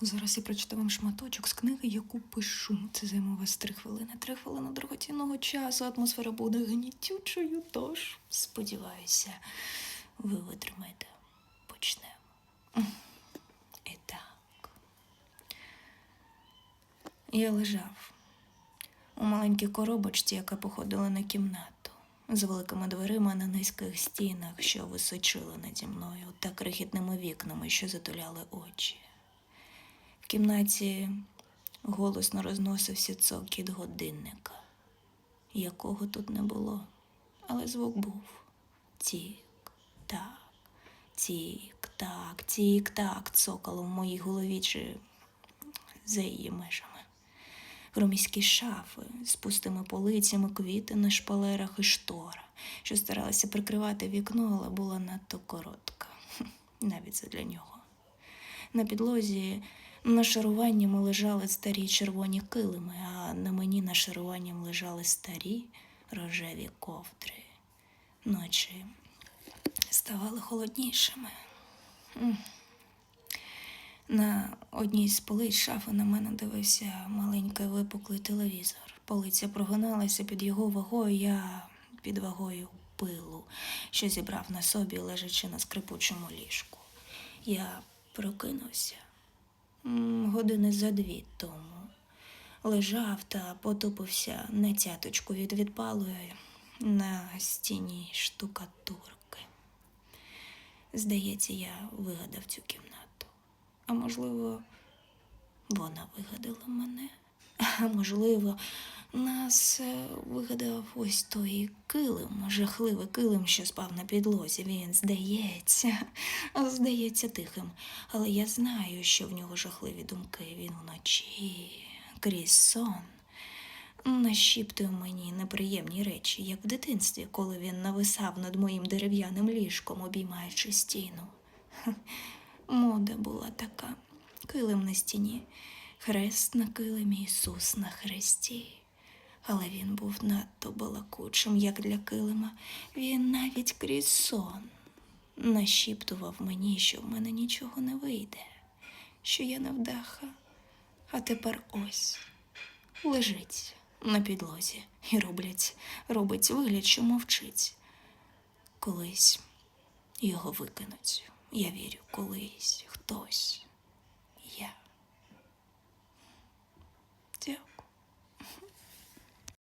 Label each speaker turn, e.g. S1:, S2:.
S1: Зараз я прочитаю вам шматочок з книги, яку пишу. Це займе вас три хвилини. Три хвилини дорогоцінного часу. Атмосфера буде гнітючою. Тож, сподіваюся, ви витримаєте. Почнемо. І так. Я лежав у маленькій коробочці, яка походила на кімнату, з великими дверима на низьких стінах, що височили наді мною, та крихітними вікнами, що затуляли очі. В кімнаті голосно розносився цокіт годинника, якого тут не було, але звук був тік, так, тік, так, тік, так, цокало в моїй голові чи за її межами. Громіські шафи з пустими полицями, квіти на шпалерах і штора, що старалася прикривати вікно, але була надто коротка, навіть задля нього. На підлозі нашаруванням лежали старі червоні килими, а на мені нашаруванням лежали старі рожеві ковдри. Ночі ставали холоднішими. На одній з полиць шафи на мене дивився маленький випуклий телевізор. Полиця прогиналася під його вагою, я під вагою пилу, що зібрав на собі, лежачи на скрипучому ліжку. Я прокинувся години за дві тому. Лежав та потупився на цяточку від відпалої на стіні штукатурки. Здається, я вигадав цю кімнату. А можливо, вона вигадала мене. Можливо, нас е, вигадав ось той килим, жахливий килим, що спав на підлозі. Він здається, здається тихим. Але я знаю, що в нього жахливі думки. Він вночі, крізь сон, нашіптує мені неприємні речі, як в дитинстві, коли він нависав над моїм дерев'яним ліжком, обіймаючи стіну. Мода була така. Килим на стіні, хрест на килимі, Ісус на хресті. Але він був надто балакучим, як для килима. Він навіть крізь сон нашіптував мені, що в мене нічого не вийде, що я невдаха. А тепер ось лежить на підлозі і роблять, робить вигляд, що мовчить. Колись його викинуть. Я вірю, колись хтось